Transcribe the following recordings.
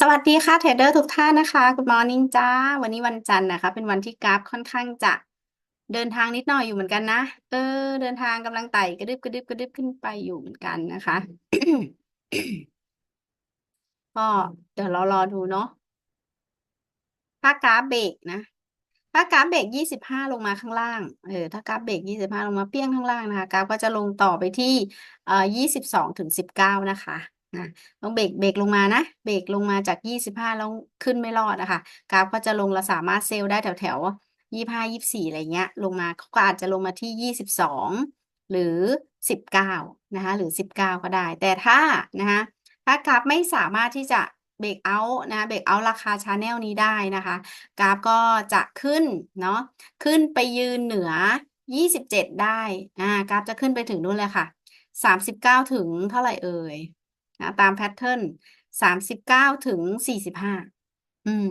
สวัสดีค่ะเทรดเดอร์ทุกท่านนะคะ Good morning จ้า วันนี้วันจันทร์นะคะ เป็นวันที่กราฟค่อนข้างจะเดินทางนิดหน่อยอยู่เหมือนกันนะ เออ เดินทางกำลังไต่กระดึบกระดึบกระดึบขึ้นไปอยู่เหมือนกันนะคะ ก็เดี๋ยวเรารอดูเนาะถ้ากราฟเบรกนะ ถ้ากราฟเบรกยี่สิบห้าลงมาข้างล่าง เออ ถ้ากราฟเบรกยี่สิบห้าลงมาเปี้ยงข้างล่างนะคะ กราฟก็จะลงต่อไปที่เอ่อยี่สิบสองถึงสิบเก้านะคะ นะต้องเบรกเบรกลงมานะ เบรกลงมาจากยี่สิบห้าแล้วขึ้นไม่รอดนะคะกราฟก็จะลงเราสามารถเซลล์ได้แถวแถวยี่ห้ายี่สี่อะไรเงี้ย ลงมาก็อาจจะลงมาที่ยี่สิบสองหรือสิบเก้านะคะ หรือสิบเก้าก็ได้ แต่ถ้านะคะถ้ากราฟไม่สามารถที่จะเบรกเอาท์นะเบรกเอาท์ราคาชาแนลนี้ได้นะคะ กราฟก็จะขึ้นเนาะขึ้นไปยืนเหนือ 27 ได้อ่ากราฟจะขึ้นไปถึงนู่นเลยค่ะ 39 ถึงเท่าไหร่เอ่ย นะตามแพทเทิร์น39ถึง45อืม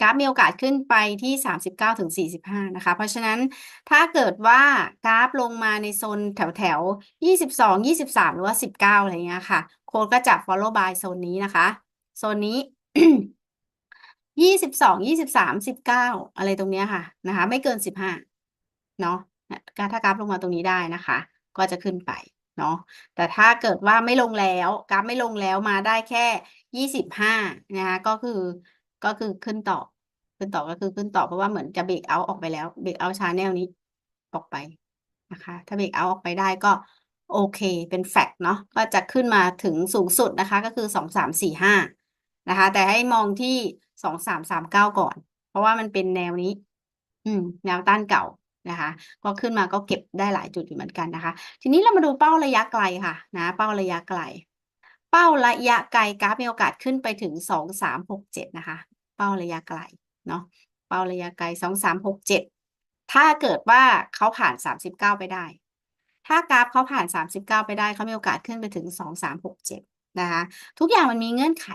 กราฟมีโอกาสขึ้นไปที่ 39ถึง45 นะคะ เพราะฉะนั้นถ้าเกิดว่ากราฟลงมาในโซนแถวแถว22 23 หรือว่า 19 อะไรเงี้ยค่ะ โค้ดก็จะ follow by โซนนี้นะคะ โซนนี้ยี่สิบสองยี่สิบสามสิบเก้าอะไรตรงเนี้ยค่ะนะคะ ไม่เกินสิบห้าเนาะถ้ากราฟลงมาตรงนี้ได้นะคะ ก็จะขึ้นไป เนาะแต่ถ้าเกิดว่าไม่ลงแล้วกราฟไม่ลงแล้วมาได้แค่ยี่สิบห้านะคะก็คือก็คือขึ้นต่อ ขึ้นต่อก็คือขึ้นต่อเพราะว่าเหมือนจะเบรกเอาออกไปแล้วเบรกเอาชาแนลนี้ออกไปนะคะ ถ้าเบรกเอาออกไปได้ก็โอเค เป็นแฟกต์เนาะก็จะขึ้นมาถึงสูงสุดนะคะ ก็คือสองสามสี่ห้านะคะ แต่ให้มองที่สองสามสามเก้าก่อน เพราะว่ามันเป็นแนวนี้ อืม แนวต้านเก่า นะคะก็ขึ้นมาก็เก็บได้หลายจุดอยู่เหมือนกันนะคะ ทีนี้เรามาดูเป้าระยะไกลค่ะนะเป้าระยะไกล เป้าระยะไกลกราฟมีโอกาสขึ้นไปถึงสองสามหกเจ็ดนะคะ เป้าระยะไกลเนาะเป้าระยะไกลสองสามหกเจ็ดถ้าเกิดว่าเขาผ่านสามสิบเก้าไปได้ ถ้ากราฟเขาผ่านสามสิบเก้าไปได้เขามีโอกาสขึ้นไปถึงสองสามหกเจ็ดนะคะทุกอย่างมันมีเงื่อนไข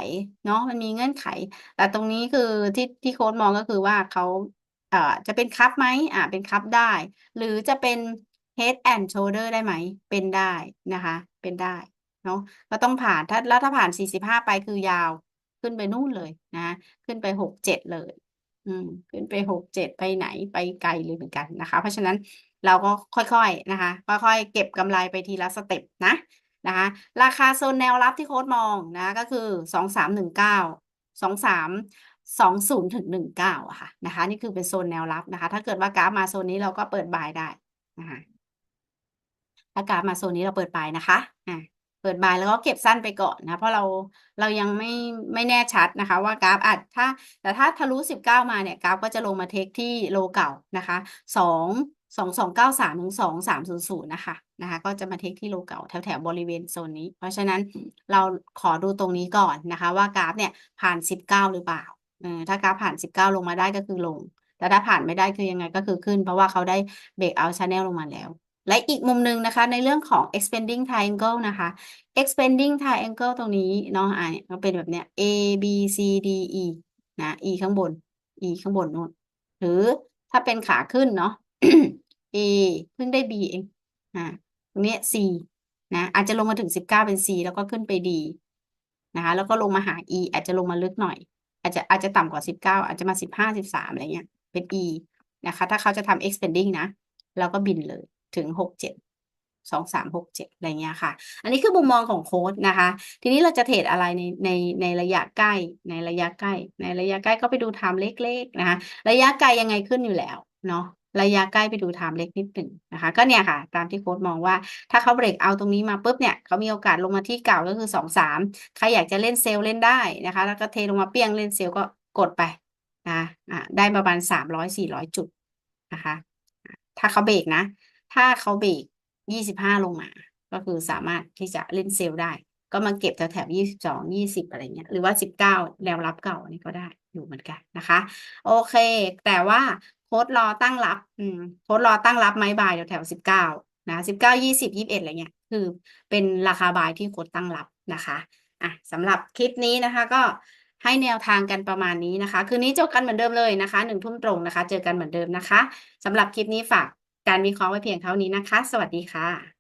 เนาะมันมีเงื่อนไข แต่ตรงนี้คือที่ที่โค้ดมองก็คือว่าเขา อ่อจะเป็นคัพไหมอ่าเป็นคัพได้ หรือจะเป็น head and shoulder ได้ไหม เป็นได้นะคะ เป็นได้เนาะก็ต้องผ่านถ้าแล้วถ้าผ่านสี่สิบห้าไปคือยาวขึ้นไปนู่นเลยนะ ขึ้นไปหกเจ็ดเลย อืม ขึ้นไปหกเจ็ดไปไหนไปไกลเลยเหมือนกันนะคะ เพราะฉะนั้นเราก็ค่อยๆนะคะ ค่อยๆเก็บกำไรไปทีละสเต็ปนะนะคะ ราคาโซนแนวรับที่โค้ดมองนะก็คือสอ งสองศูนย์ถึงหนึ่งเก้าอะค่ะนะคะ นี่คือเป็นโซนแนวรับนะคะ ถ้าเกิดว่ากราฟมาโซนนี้เราก็เปิดบายได้นะคะถ้ากราฟมาโซนนี้เราเปิดบายนะคะอ่าเปิดบายแล้วก็เก็บสั้นไปก่อนนะเพราะเราเรายังไม่ไม่แน่ชัดนะคะ ว่ากราฟอาจถ้า แต่ถ้าทะลุสิบเก้ามาเนี่ยกราฟก็จะลงมาเทคที่โลเก่านะคะสองสองสองเก้าสามถึงสองสามศูนย์ศูนย์นะคะนะคะ ก็จะมาเทคที่โลเก่าแถวแถวบริเวณโซนนี้ เพราะฉะนั้นเราขอดูตรงนี้ก่อนนะคะ ว่ากราฟเนี่ยผ่านสิบเก้าหรือเปล่า ถ้ากราฟผ่านสิบเก้าลงมาได้ก็คือลง แต่ถ้าผ่านไม่ได้คือยังไงก็คือขึ้น เพราะว่าเขาได้เบรกเอาชาแนลลงมาแล้ว และอีกมุมหนึ่งนะคะในเรื่องของ expanding triangle นะคะ expanding triangle ตรงนี้เนาะอ่าก็เป็นแบบเนี้ย A B C D E นะ E ข้างบน E ข้างบนนู่นหรือถ้าเป็นขาขึ้นเนาะ A เพิ่งได้ B เองอ่าตรงนี้ C นะอาจจะลงมาถึงสิบเก้าเป็น C แล้วก็ขึ้นไป D นะคะแล้วก็ลงมาหา E อาจจะลงมาลึกหน่อย อาจจะอาจจะต่ำกว่าสิบเก้าอาจจะมาสิบห้าสิบสามอะไรเงี้ย เป็น E นะคะ ถ้าเขาจะทำ expanding นะ เราก็บินเลยถึงหกเจ็ดสองสามหกเจ็ดอะไรเงี้ยค่ะ อันนี้คือมุมมองของโค้ดนะคะ ทีนี้เราจะเทรดอะไรในในในระยะใกล้ ในระยะใกล้ ในระยะใกล้ก็ไปดูไทม์เล็กๆนะคะ ระยะไกลยังไงขึ้นอยู่แล้วเนาะ ระยะใกล้ไปดูไทม์เล็กนิดหนึ่งนะคะ ก็เนี่ยค่ะ ตามที่โค้ดมองว่า ถ้าเขาเบรกเอาตรงนี้มาปุ๊บเนี่ยเขามีโอกาสลงมาที่เก่าก็คือสองสามใครอยากจะเล่นเซลล์เล่นได้นะคะ แล้วก็เทลงมาเปี้ยงเล่นเซลล์ก็กดไปนะอ่าได้ประมาณสามร้อยสี่ร้อยจุดนะคะ ถ้าเขาเบรกนะ ถ้าเขาเบรกยี่สิบห้าลงมา ก็คือสามารถที่จะเล่นเซลล์ได้ ก็มาเก็บแถวแถวยี่สิบสองยี่สิบอะไรเงี้ยหรือว่าสิบเก้าแนวรับเก่าอันนี้ก็ได้อยู่เหมือนกันนะคะ โอเค แต่ว่า ค้ดรอตั้งรับ อืมโค้ดรอตั้งรับไม้บายแถวแถวสิบเก้านะสิบเก้ายี่สิบยี่สิบเอ็ดอะไรเงี้ย คือเป็นราคาบายที่โค้ดตั้งรับนะคะอะสำหรับคลิปนี้นะคะก็ให้แนวทางกันประมาณนี้นะคะ คืนนี้เจอกันเหมือนเดิมเลยนะคะหนึ่งทุ่มตรงนะคะ เจอกันเหมือนเดิมนะคะสำหรับคลิปนี้ฝากการวิเคราะห์ไว้เพียงเท่านี้นะคะ สวัสดีค่ะ